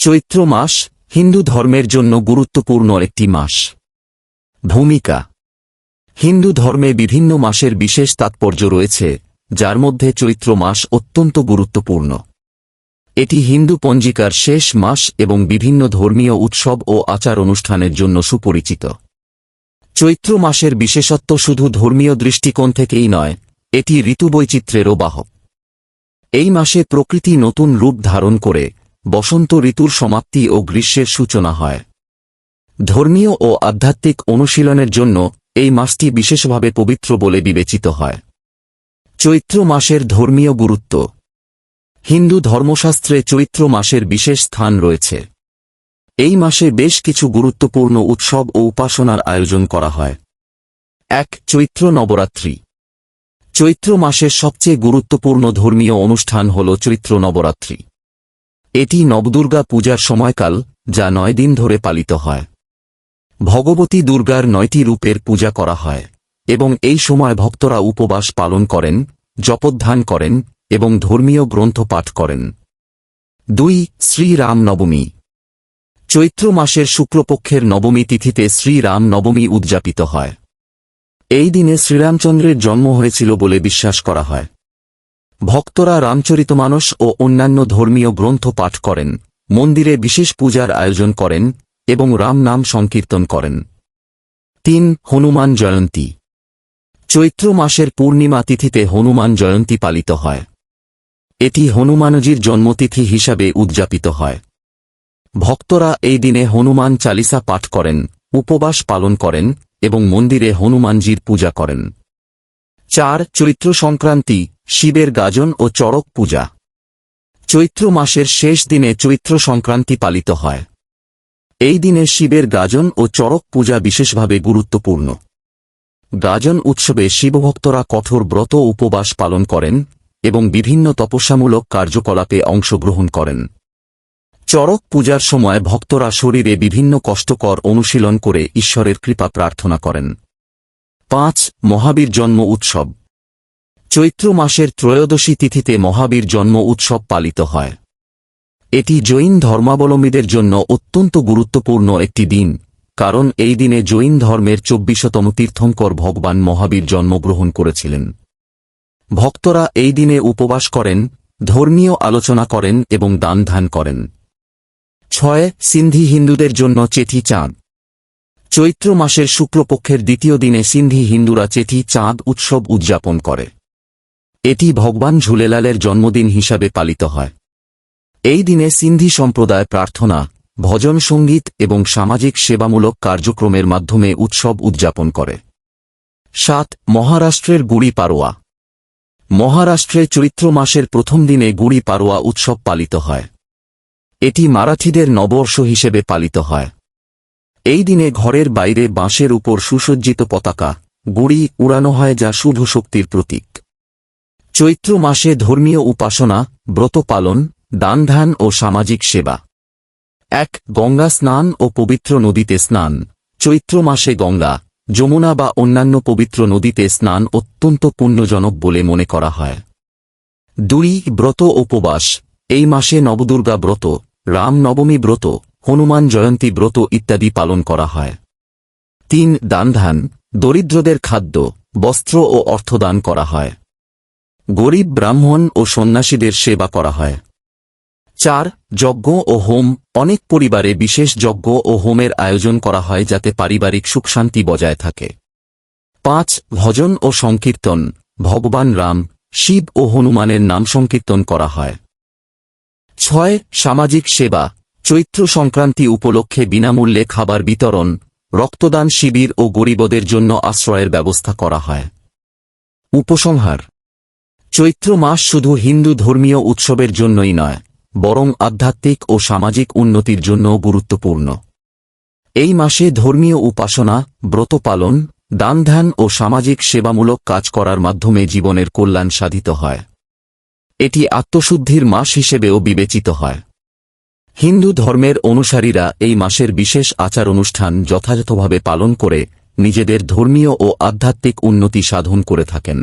চৈত্র মাস হিন্দু ধর্মের জন্য গুরুত্বপূর্ণ একটি মাস। ভূমিকা। হিন্দু ধর্মে বিভিন্ন মাসের বিশেষ তাৎপর্য রয়েছে, যার মধ্যে চৈত্র মাস অত্যন্ত গুরুত্বপূর্ণ। এটি হিন্দু পঞ্জিকার শেষ মাস এবং বিভিন্ন ধর্মীয় উৎসব ও আচার অনুষ্ঠানের জন্য সুপরিচিত। চৈত্র মাসের বিশেষত্ব শুধু ধর্মীয় দৃষ্টিকোণ থেকেই নয়, এটি ঋতুবৈচিত্র্যেরও বাহক। এই মাসে প্রকৃতি নতুন রূপ ধারণ করে বসন্ত ঋতুর সমাপ্তি ও গ্রীষ্মের সূচনা হয়। ধর্মীয় ও আধ্যাত্মিক অনুশীলনের জন্য এই মাসটি বিশেষভাবে পবিত্র বলে বিবেচিত হয়। চৈত্র মাসের ধর্মীয় গুরুত্ব। হিন্দু ধর্মশাস্ত্রে চৈত্র মাসের বিশেষ স্থান রয়েছে। এই মাসে বেশ কিছু গুরুত্বপূর্ণ উৎসব ও উপাসনার আয়োজন করা হয়। এক, চৈত্র নবরাত্রি। চৈত্র মাসের সবচেয়ে গুরুত্বপূর্ণ ধর্মীয় অনুষ্ঠান হল চৈত্র নবরাত্রি। এটি নবদুর্গা পূজার সময়কাল, যা নয় দিন ধরে পালিত হয়। ভগবতী দুর্গার নয়টি রূপের পূজা করা হয়, এবং এই সময় ভক্তরা উপবাস পালন করেন, জপধ্যান করেন, এবং ধর্মীয় গ্রন্থ পাঠ করেন। দুই শ্রীরাম নবমী চৈত্র মাসের শুক্লপক্ষের নবমী তিথিতে শ্রীরাম নবমী উদযাপিত হয়। এই দিনে শ্রীরামচন্দ্রের জন্ম হয়েছিল বলে বিশ্বাস করা হয়। ভক্তরা রামচরিতমানস ও অন্যান্য ধর্মীয় গ্রন্থ পাঠ করেন, মন্দিরে বিশেষ পূজার আয়োজন করেন এবং রাম নাম সংকীর্তন করেন। তিন, হনুমান জয়ন্তী। চৈত্র মাসের পূর্ণিমা তিথিতে হনুমান জয়ন্তী পালিত হয়। এটি হনুমানজির জন্মতিথি হিসাবে উদযাপিত হয়। ভক্তরা এই দিনে হনুমান চালিসা পাঠ করেন, উপবাস পালন করেন এবং মন্দিরে হনুমানজির পূজা করেন। চার চৈত্র সংক্রান্তি, শিবের গাজন ও চড়ক পূজা। চৈত্র মাসের শেষ দিনে চৈত্র সংক্রান্তি পালিত হয়। এই দিনে শিবের গাজন ও চড়ক পূজা বিশেষভাবে গুরুত্বপূর্ণ। গাজন উৎসবে শিবভক্তরা কঠোর ব্রত উপবাস পালন করেন এবং বিভিন্ন তপস্যামূলক কার্যকলাপে অংশগ্রহণ করেন। চড়ক পূজার সময় ভক্তরা শরীরে বিভিন্ন কষ্টকর অনুশীলন করে ঈশ্বরের কৃপা প্রার্থনা করেন। পাঁচ, মহাবীর জন্ম উৎসব। চৈত্র মাসের ত্রয়োদশী তিথিতে মহাবীর জন্ম উৎসব পালিত হয়। এটি জৈন ধর্মাবলম্বীদের জন্য অত্যন্ত গুরুত্বপূর্ণ একটি দিন, কারণ এই দিনে জৈন ধর্মের চব্বিশতম তীর্থঙ্কর ভগবান মহাবীর জন্মগ্রহণ করেছিলেন। ভক্তরা এই দিনে উপবাস করেন, ধর্মীয় আলোচনা করেন এবং দান ধ্যান করেন। ছয়, সিন্ধি হিন্দুদের জন্য চেঠি চাঁদ। চৈত্র মাসের শুক্লপক্ষের দ্বিতীয় দিনে সিন্ধি হিন্দুরা চেঠি, চাঁদ উৎসব উদযাপন করে। এটি ভগবান ঝুলেলালের জন্মদিন হিসাবে পালিত হয়। এই দিনে সিন্ধি সম্প্রদায় প্রার্থনা, ভজন সংগীত এবং সামাজিক সেবামূলক কার্যক্রমের মাধ্যমে উৎসব উদযাপন করে। সাত, মহারাষ্ট্রের গুড়ি পারোয়া মহারাষ্ট্রে চৈত্র মাসের প্রথম দিনে গুড়ি পারোয়া উৎসব পালিত হয়। এটি মারাঠিদের নববর্ষ হিসেবে পালিত হয়। এই দিনে ঘরের বাইরে বাঁশের উপর সুসজ্জিত পতাকা, গুড়ি উড়ানো হয় যা শুভ শক্তির প্রতীক। চৈত্র মাসে ধর্মীয় উপাসনা, ব্রত পালন দান ধ্যান ও সামাজিক সেবা। এক, গঙ্গা স্নান ও পবিত্র নদীতে স্নান। চৈত্র মাসে গঙ্গা, যমুনা বা অন্যান্য পবিত্র নদীতে স্নান অত্যন্ত পুণ্যজনক বলে মনে করা হয়। দুই, ব্রত উপবাস। এই মাসে নবদুর্গা ব্রত, রাম নবমী ব্রত হনুমান জয়ন্তী ব্রত ইত্যাদি পালন করা হয়। তিন, দানধান, দরিদ্রদের খাদ্য, বস্ত্র ও অর্থদান করা হয়। গরিব ব্রাহ্মণ ও সন্ন্যাসীদের সেবা করা হয়। চার, যজ্ঞ ও হোম, অনেক পরিবারে বিশেষ যজ্ঞ ও হোমের আয়োজন করা হয় যাতে পারিবারিক সুখশান্তি বজায় থাকে। পাঁচ, ভজন ও সংকীর্তন, ভগবান রাম, শিব ও হনুমানের নাম সংকীর্তন করা হয়। ছয়, সামাজিক সেবা চৈত্র সংক্রান্তি উপলক্ষে বিনামূল্যে খাবার বিতরণ, রক্তদান শিবির ও গরিবদের জন্য আশ্রয়ের ব্যবস্থা করা হয়। উপসংহার। চৈত্র মাস শুধু হিন্দু ধর্মীয় উৎসবের জন্যই নয়, বরং আধ্যাত্মিক ও সামাজিক উন্নতির জন্যও গুরুত্বপূর্ণ। এই মাসে ধর্মীয় উপাসনা, ব্রত পালন দান ধ্যান ও সামাজিক সেবামূলক কাজ করার মাধ্যমে জীবনের কল্যাণ সাধিত হয়। এটি আত্মশুদ্ধির মাস হিসেবেও বিবেচিত হয়। হিন্দু ধর্মের অনুসারীরা এই মাসের বিশেষ আচার অনুষ্ঠান যথাযথভাবে পালন করে নিজেদের ধর্মীয় ও আধ্যাত্মিক উন্নতি সাধন করে থাকেন।